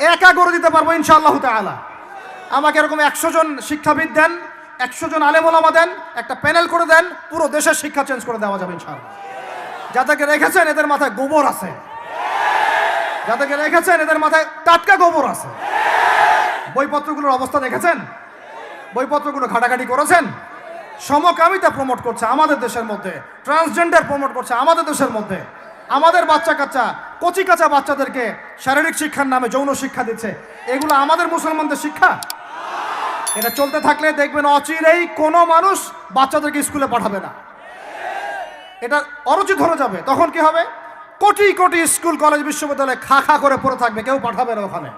একা করে দিতে পারব ইনশাআল্লাহ তাআলা। আমাকে এরকম একশো জন শিক্ষাবিদ দেন, একশো জন আলেমোলামা দেন, একটা প্যানেল করে দেন, পুরো দেশের শিক্ষা চেঞ্জ করে দেওয়া যাবে ইনশাআল্লাহ। যাদেরকে রেখেছেন, এদের মাথায় গোবর আছে। যাদেরকে রেখেছেন, এদের মাথায় টাটকা গোবর আছে। বইপত্রগুলোর অবস্থা দেখেছেন? বইপত্রগুলো ঘাটাঘাটি করেছেন? সমকামিতা প্রমোট করছে আমাদের দেশের মধ্যে। ট্রান্সজেন্ডার প্রমোট করছে আমাদের দেশের মধ্যে। আমাদের বাচ্চা কাচ্চা, কচি কাঁচা বাচ্চাদেরকে শারীরিক শিক্ষার নামে যৌন শিক্ষা দিচ্ছে। এগুলো আমাদের মুসলমানদের শিক্ষা? এটা চলতে থাকলে দেখবেন অচিরেই কোনো মানুষ বাচ্চাদেরকে স্কুলে পাঠাবে না। এটা অরুচি ধরে যাবে। তখন কি হবে? কোটি কোটি স্কুল, কলেজ, বিশ্ববিদ্যালয়ে খা খা করে পড়ে থাকবে, কেউ পাঠাবে না ওখানে।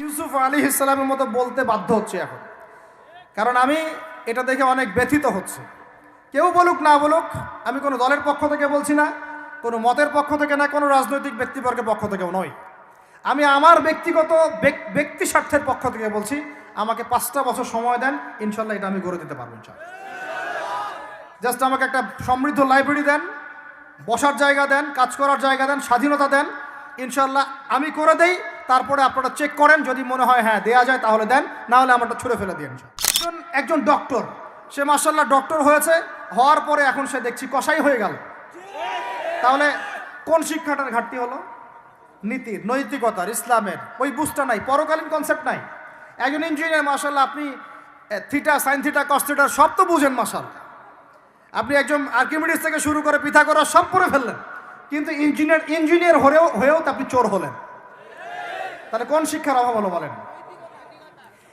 ইউসুফ আলী ইসলামের মতো বলতে বাধ্য হচ্ছে এখন। কারণ আমি এটা দেখে অনেক ব্যথিত হচ্ছে। কেউ বলুক, না বলুক, আমি কোনো দলের পক্ষ থেকে বলছি না। কোনো মতের পক্ষ থেকে না, কোনো রাজনৈতিক ব্যক্তিবর্গের পক্ষ থেকেও নয়। আমি আমার ব্যক্তিগত ব্যক- ব্যক্তি স্বার্থের পক্ষ থেকে বলছি, আমাকে পাঁচটা বছর সময় দেন, ইনশাল্লাহ এটা আমি গড়ে দিতে পারব জাস্ট আমাকে একটা সমৃদ্ধ লাইব্রেরি দেন, বসার জায়গা দেন, কাজ করার জায়গা দেন, স্বাধীনতা দেন, ইনশাল্লাহ আমি করে দেই, তারপরে আপনারা চেক করেন, যদি মনে হয় হ্যাঁ দেয়া যায় তাহলে দেন, না হলে আমারটা ছুড়ে ফেলে দিন। একজন একজন ডক্টর সে মার্শাল্লাহ ডক্টর হয়েছে, হওয়ার পরে এখন সে দেখছি কষাই হয়ে গেল। তাহলে কোন শিক্ষাটার ঘাটতি হলো? নীতির নৈতিকতার, ইসলামের। ওই বুঝটা নাই, পরকালীন কনসেপ্ট নাই। একজন ইঞ্জিনিয়ার মার্শাল্লাহ আপনি থিটা সাইন থিটা কস্টেটার সব তো বুঝেন মার্শাল্লাহ আপনি একজন আর্কিমিডিস থেকে শুরু করে পিঠা করা সব পড়ে ফেললেন। কিন্তু ইঞ্জিনিয়ার ইঞ্জিনিয়ার হয়েও হয়েও তো আপনি চোর হলেন। তাহলে কোন শিক্ষার অভাব হলো বলেন?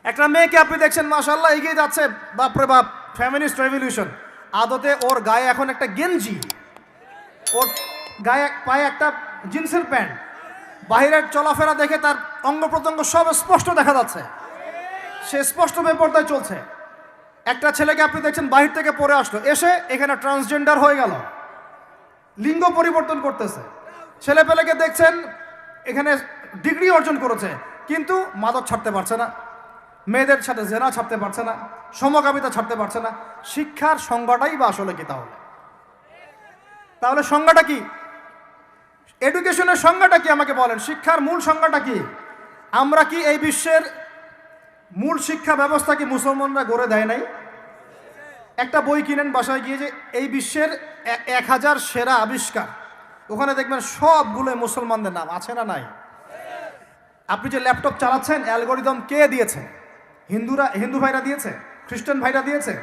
একটা মেয়েকে আপনি দেখছেন মাশাল্লাহ এগিয়ে যাচ্ছে, বাপরে বাপ ফ্যামিলিস্ট রেভলিউশন আদতে ওর গায়ে এখন একটা গেঞ্জি। ওর গায়ে পায়ে একটা জিন্সের প্যান্ট। বাইরের চলাফেরা দেখে তার অঙ্গ প্রত্যঙ্গ সব স্পষ্ট দেখা যাচ্ছে। সে স্পষ্ট বেপরদায় চলছে। একটা ছেলেকে আপনি দেখছেন বাহির থেকে পরে আসলো। এসে এখানে ট্রান্সজেন্ডার হয়ে গেল। লিঙ্গ পরিবর্তন করতেছে। ছেলে পেলেকে দেখছেন এখানে ডিগ্রি অর্জন করেছে, কিন্তু মাদক ছাড়তে পারছে না। মেয়েদের সাথে জেনা ছাড়তে পারছে না, সমকামিতা ছাড়তে পারছে না। শিক্ষার সংজ্ঞাটাই বা আসলে কি তাহলে? তাহলে সংজ্ঞাটা কি? এডুকেশনের সংজ্ঞাটা কি আমাকে বলেন? শিক্ষার মূল সংজ্ঞাটা কি? আমরা কি এই বিশ্বের মূল শিক্ষা ব্যবস্থা কি মুসলমানরা গড়ে দেয় নাই? একটা বই কিনেন বাসায় গিয়ে যে এই বিশ্বের এক হাজার সেরা আবিষ্কার। ওখানে দেখবেন সবগুলো মুসলমানদের নাম, আছে না নাই? আপনি যে ল্যাপটপ চালাচ্ছেন, অ্যালগোরিদম কে দিয়েছে? হিন্দুরা, হিন্দু ভাইরা দিয়েছে? খ্রিস্টান ভাইরা দিয়েছে?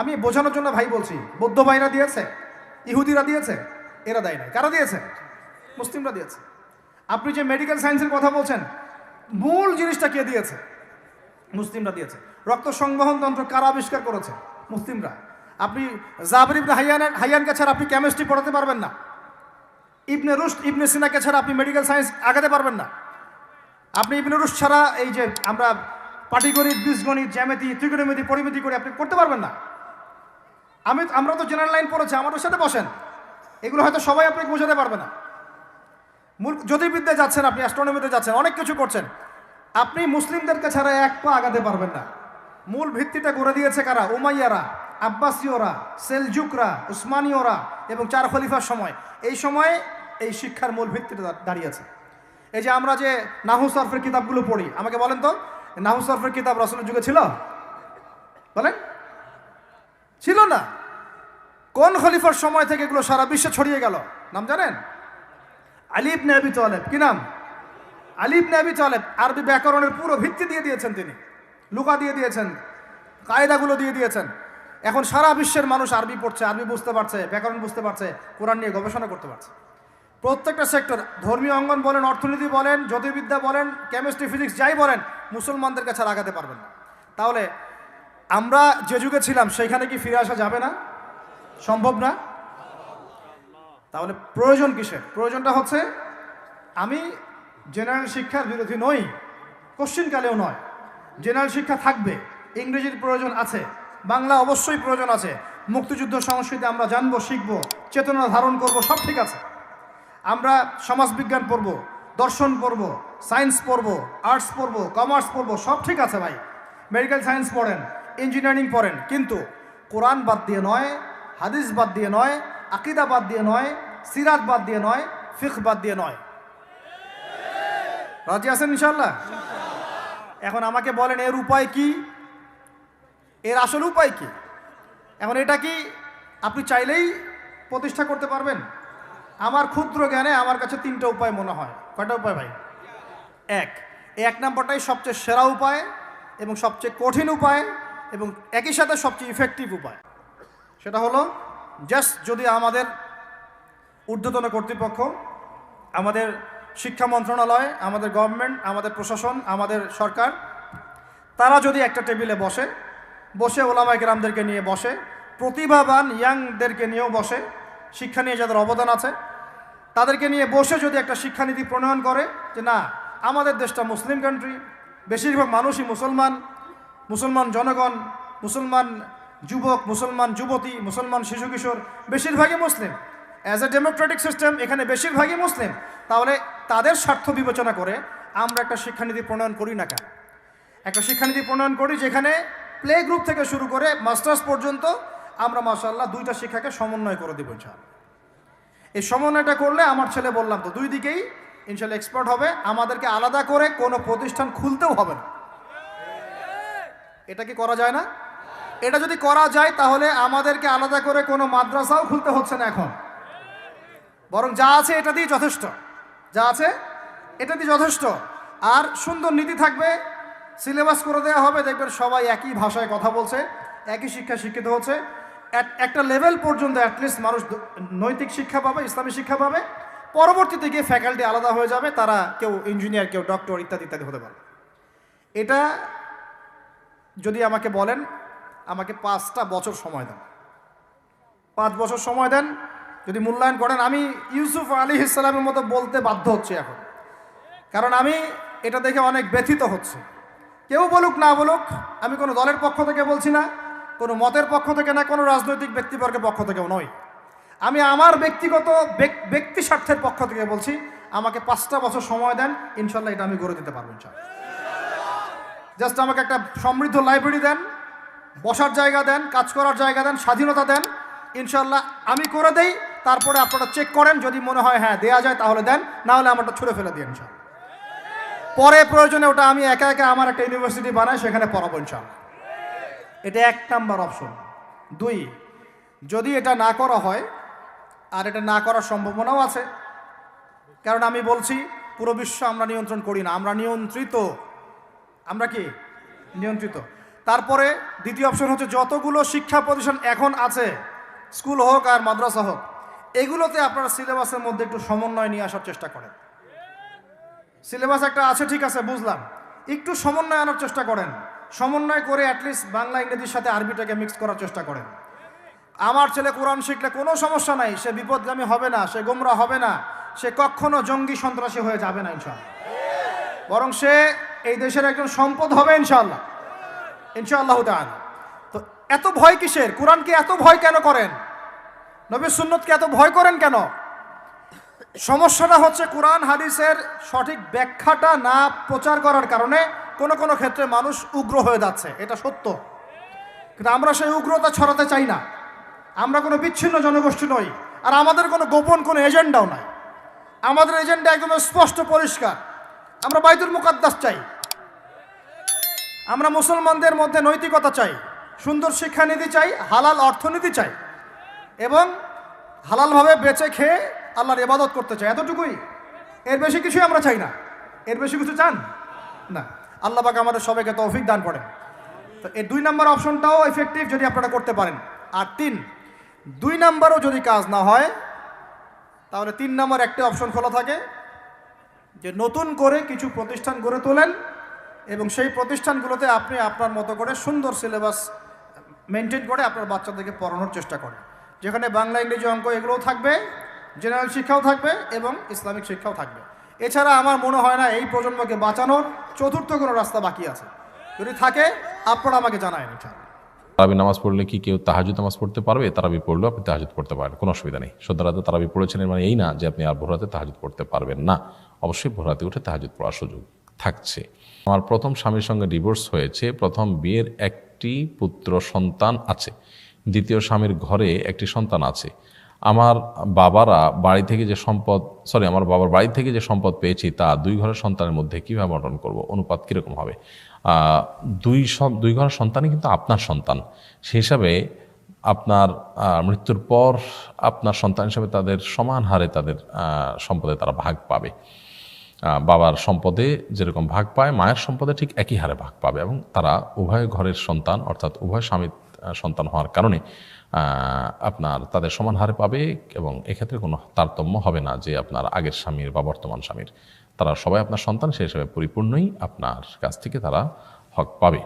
আমি বোঝানোর জন্য ভাই বলছি, বৌদ্ধ ভাইরা দিয়েছে? ইহুদিরা দিয়েছে? এরা দেয় নাই। কারা দিয়েছে? মুসলিমরা দিয়েছে। আপনি যে মেডিকেল সায়েন্সের কথা বলছেন, মূল জিনিসটা কে দিয়েছে? মুসলিমরা দিয়েছে। রক্ত সংবহন তন্ত্র কারা আবিষ্কার করেছে? মুসলিমরা। আপনি জাবর ইবনে হাইয়ানের হাইয়ানকে ছাড়া আপনি কেমিস্ট্রি পড়াতে পারবেন না। ইবনে রুস্ট ইবনে সিনাকে ছাড়া আপনি মেডিকেল সায়েন্স আগাতে পারবেন না। আপনি ইবনে রুস্ট ছাড়া এই যে আমরা পাটিগণিত, বীজগণিত, জ্যামিতি, ত্রিকোণমিতি, পরিমিতি করে আপনি করতে পারবেন না। আমি, আমরা তো জেনারেল লাইন পড়েছি, আমাদের সাথে বসেন। এগুলো হয়তো সবাই আপনাকে বোঝাতে পারবে না। জ্যোতির্বিদ্যায় যাচ্ছেন আপনি অ্যাস্ট্রোনমিতে যাচ্ছেন, অনেক কিছু করছেন। আপনি মুসলিমদেরকে ছাড়া এক পা আগাতে পারবেন না। মূল ভিত্তিটা গড়ে দিয়েছে কারা? উমাইয়ারা, আব্বাসীয়রা, সেলজুকরা, উসমানীয়রা এবং চার খলিফার সময়। এই সময়ে এই শিক্ষার মূল ভিত্তিটা দাঁড়িয়েছে এই যে আমরা যে নাহু সরফের কিতাবগুলো পড়ি, আমাকে বলেন তো, নাহু সরফের কিতাব রসলের যুগে ছিল? বলেন? ছিল না। কোন খলিফার সময় থেকে এগুলো সারা বিশ্বে ছড়িয়ে গেল? নাম জানেন? আলিব নে আবি তালেব, কি নাম? আলিব নে আবি তালেব, আরবি ব্যাকরণের পুরো ভিত্তি দিয়ে দিয়েছেন তিনি। লুকা দিয়ে দিয়েছেন, কায়দাগুলো দিয়ে দিয়েছেন। এখন সারা বিশ্বের মানুষ আরবি পড়ছে, আরবি বুঝতে পারছে, ব্যাকরণ বুঝতে পারছে, কোরআন নিয়ে গবেষণা করতে পারছে। প্রত্যেকটা সেক্টর, ধর্মীয় অঙ্গন বলেন, অর্থনীতি বলেন, জ্যোতির্বিদ্যা বলেন, কেমিস্ট্রি, ফিজিক্স, যাই বলেন, মুসলমানদের কাছে লাগাতে পারবেন না। তাহলে আমরা যে যুগে ছিলাম, সেখানে কি ফিরে আসা যাবে না? সম্ভব না? তাহলে প্রয়োজন কিসের? প্রয়োজনটা হচ্ছে আমি জেনারেল শিক্ষার বিরোধী নই কোশ্চিনকালেও নয়। জেনারেল শিক্ষা থাকবে, ইংরেজির প্রয়োজন আছে, বাংলা অবশ্যই প্রয়োজন আছে, মুক্তিযুদ্ধ সংস্কৃতি আমরা জানব, শিখব, চেতনা ধারণ করব, সব ঠিক আছে। আমরা সমাজবিজ্ঞান পড়ব, দর্শন পড়ব সায়েন্স পড়ব আর্টস পড়ব কমার্স পড়ব, সব ঠিক আছে ভাই। মেডিকেল সায়েন্স পড়েন ইঞ্জিনিয়ারিং পড়েন, কিন্তু কোরআন বাদ দিয়ে নয়, হাদিস বাদ দিয়ে নয় আকিদা বাদ দিয়ে নয়, সিরাত বাদ দিয়ে নয় ফিখ বাদ দিয়ে নয়। রাজি আছেন ইনশাল্লাহ এখন আমাকে বলেন, এর উপায় কি? এর আসল উপায় কি? এখন এটা কি আপনি চাইলেই প্রতিষ্ঠা করতে পারবেন? আমার ক্ষুদ্র জ্ঞানে আমার কাছে তিনটা উপায় মনে হয়। কয়টা উপায় ভাই? এক এক নম্বরটাই সবচেয়ে সেরা উপায় এবং সবচেয়ে কঠিন উপায় এবং একই সাথে সবচেয়ে ইফেক্টিভ উপায়। সেটা হলো জাস্ট যদি আমাদের ঊর্ধ্বতন কর্তৃপক্ষ, আমাদের শিক্ষা মন্ত্রণালয়, আমাদের গভর্নমেন্ট আমাদের প্রশাসন, আমাদের সরকার, তারা যদি একটা টেবিলে বসে বসে ওলামাই গ্রামদেরকে নিয়ে বসে, প্রতিভাবান ইয়াংদেরকে নিয়েও বসে, শিক্ষা নিয়ে যাদের অবদান আছে, তাদেরকে নিয়ে বসে যদি একটা শিক্ষানীতি প্রণয়ন করে যে না, আমাদের দেশটা মুসলিম কান্ট্রি বেশিরভাগ মানুষই মুসলমান মুসলমান জনগণ, মুসলমান যুবক, মুসলমান, যুবতী, মুসলমান, শিশু, কিশোর, বেশিরভাগই মুসলিম। অ্যাজ এ ডেমোক্রেটিক সিস্টেম এখানে বেশিরভাগই মুসলিম। তাহলে তাদের স্বার্থ বিবেচনা করে আমরা একটা শিক্ষানীতি প্রণয়ন করি না কেন? একটা শিক্ষানীতি প্রণয়ন করি যেখানে প্লে গ্রুপ থেকে শুরু করে মাস্টার্স পর্যন্ত আমরা মাসাল্লাহ দুইটা শিক্ষাকে সমন্বয় করে দেবো ইনশাআল্লাহ। এই সমন্বয়টা করলে আমার ছেলে বললাম তো, দুই দিকেই ইনশাল্লাহ এক্সপার্ট হবে, আমাদেরকে আলাদা করে কোনো প্রতিষ্ঠান খুলতেও হবে না। এটা কি করা যায় না? এটা যদি করা যায়, তাহলে আমাদেরকে আলাদা করে কোনো মাদ্রাসাও খুলতে হচ্ছে না এখন। বরং যা আছে এটা দিয়ে যথেষ্ট। যা আছে এটা দিয়ে যথেষ্ট। আর সুন্দর নীতি থাকবে, সিলেবাস করে দেওয়া হবে, দেখবেন সবাই একই ভাষায় কথা বলছে, একই শিক্ষা শিক্ষিত হচ্ছে। এক- একটা লেভেল পর্যন্ত অ্যাটলিস্ট মানুষ নৈতিক শিক্ষা পাবে, ইসলামী শিক্ষা পাবে। পরবর্তীতে গিয়ে ফ্যাকাল্টি আলাদা হয়ে যাবে, তারা কেউ ইঞ্জিনিয়ার কেউ ডক্টর ইত্যাদি ইত্যাদি হতে পারে এটা যদি আমাকে বলেন আমাকে পাঁচটা বছর সময় দেন। পাঁচ বছর সময় দেন, যদি মূল্যায়ন করেন, আমি ইউসুফ আলী ইসলামের মতো বলতে বাধ্য হচ্ছি এখন। কারণ আমি এটা দেখে অনেক ব্যথিত হচ্ছে। কেউ বলুক, না বলুক, আমি কোনো দলের পক্ষ থেকে বলছি না, কোনো মতের পক্ষ থেকে না, কোনো রাজনৈতিক ব্যক্তিবর্গের পক্ষ থেকেও নয়। আমি আমার ব্যক্তিগত ব্যক- ব্যক্তি স্বার্থের পক্ষ থেকে বলছি, আমাকে পাঁচটা বছর সময় দেন, ইনশাল্লাহ এটা আমি গড়ে দিতে পারব জাস্ট আমাকে একটা সমৃদ্ধ লাইব্রেরি দেন বসার জায়গা দেন, কাজ করার জায়গা দেন, স্বাধীনতা দেন। ইনশাল্লাহ আমি করে দেই, তারপরে আপনারা চেক করেন, যদি মনে হয় হ্যাঁ দেয়া যায় তাহলে দেন, না হলে আমারটা ছুড়ে ফেলে দিন ইনশাল্লাহ পরে প্রয়োজনে ওটা আমি একা একা আমার একটা ইউনিভার্সিটি বানাই, সেখানে পড়াবো ইনশাল্লাহ এটা এক নাম্বার অপশন। দুই, যদি এটা না করা হয়, আর এটা না করার সম্ভাবনাও আছে, কারণ আমি বলছি, পুরো বিশ্ব আমরা নিয়ন্ত্রণ করি না, আমরা নিয়ন্ত্রিত। আমরা কি? নিয়ন্ত্রিত। তারপরে দ্বিতীয় অপশন হচ্ছে যতগুলো শিক্ষা প্রতিষ্ঠান এখন আছে, স্কুল হোক আর মাদ্রাসা হোক, এগুলোতে আপনারা সিলেবাসের মধ্যে একটু সমন্বয় নিয়ে আসার চেষ্টা করেন। সিলেবাস একটা আছে, ঠিক আছে, বুঝলাম। একটু সমন্বয় আনার চেষ্টা করেন। সমন্বয় করে অ্যাটলিস্ট বাংলা, ইংরেজির সাথে আরবিটাকে মিক্স করার চেষ্টা করেন। আমার ছেলে কোরআন শিখলে কোনো সমস্যা নাই, সে বিপদগামী হবে না, সে গোমরা হবে না, সে কখনো জঙ্গি সন্ত্রাসী হয়ে যাবে না ইনশাল্লাহ বরং সে এই দেশের একজন সম্পদ হবে, ইনশাআল্লাহ। ইনশাআল্লাহ তো এত ভয় কিসের? কোরআনকে এত ভয় কেন করেন? নবীর সুন্নতকে এত ভয় করেন কেন? সমস্যাটা হচ্ছে কোরআন, হাদিসের সঠিক ব্যাখ্যাটা না প্রচার করার কারণে কোনো কোনো ক্ষেত্রে মানুষ উগ্র হয়ে যাচ্ছে। এটা সত্য। কিন্তু আমরা সেই উগ্রতা ছড়াতে চাই না। আমরা কোনো বিচ্ছিন্ন জনগোষ্ঠী নই। আর আমাদের কোনো গোপন কোনো এজেন্ডাও নাই। আমাদের এজেন্ডা একদম স্পষ্ট পরিষ্কার। আমরা বাইতুল মুকাদ্দাস চাই। আমরা মুসলমানদের মধ্যে নৈতিকতা চাই, সুন্দর শিক্ষানীতি চাই, হালাল অর্থনীতি চাই, এবং হালালভাবে বেঁচে খেয়ে আল্লাহর ইবাদত করতে চাই। এতটুকুই। এর বেশি কিছুই আমরা চাই না। এর বেশি কিছু চান? না। আল্লাহ পাক আমাদের সবাইকে তৌফিক দান করেন। তো এই দুই নম্বর অপশনটাও এফেক্টিভ যদি আপনারা করতে পারেন। আর তিন, দুই নাম্বারও যদি কাজ না হয়, তাহলে তিন নম্বর একটা অপশন খোলা থাকে, যে নতুন করে কিছু প্রতিষ্ঠান গড়ে তোলেন এবং সেই প্রতিষ্ঠানগুলোতে আপনি আপনার মতো করে সুন্দর সিলেবাস মেনটেন করে আপনার বাচ্চাদেরকে পড়ানোর চেষ্টা করেন। যেখানে বাংলা, ইংরেজি অঙ্ক এগুলোও থাকবে, জেনারেল শিক্ষাও থাকবে এবং ইসলামিক শিক্ষাও থাকবে। এছাড়া আমার মনে হয় না এই প্রজন্মকে বাঁচানোর চতুর্থ কোনো রাস্তা বাকি আছে। যদি থাকে, আপনারা আমাকে জানায় তারাবি নামাজ পড়লে কি কেউ তাহাজুদ নামাজ পড়তে পারবে? তারাবি পড়লেও আপনি তাহাজুদ পড়তে পারেন কোনো অসুবিধা নেই। সন্ধ্যারাতে তারাবি পড়েছেন মানে এই না যে আপনি আর ভোরাতে তাহাজুদ পড়তে পারবেন না। অবশ্যই ভোরাতে উঠে তাহাজুদ পড়ার সুযোগ। থাকছে। আমার প্রথম স্বামীর সঙ্গে ডিভোর্স হয়েছে, প্রথম বিয়ের একটি পুত্র সন্তান আছে, দ্বিতীয় স্বামীর ঘরে একটি সন্তান আছে। আমার বাবারা বাড়ি থেকে যে সম্পদ সরি আমার বাবার বাড়ি থেকে যে সম্পদ পেয়েছি তা দুই ঘরের সন্তানের মধ্যে কীভাবে বন্টন করব, অনুপাত কীরকম হবে? দুই দুই ঘরের সন্তানই কিন্তু আপনার সন্তান। সেই হিসাবে আপনার মৃত্যুর পর আপনার সন্তান হিসাবে তাদের সমান হারে তাদের সম্পদে তারা ভাগ পাবে। বাবার সম্পদে যেরকম ভাগ পায়, মায়ের সম্পদে ঠিক একই হারে ভাগ পাবে এবং তারা উভয় ঘরের সন্তান, অর্থাৎ উভয় স্বামীর সন্তান হওয়ার কারণে আপনার তাদের সমান হারে পাবে এবং এক্ষেত্রে কোনো তারতম্য হবে না যে আপনার আগের স্বামীর বা বর্তমান স্বামীর। তারা সবাই আপনার সন্তান, সেই হিসেবে পরিপূর্ণই আপনার কাছ থেকে তারা হক পাবে।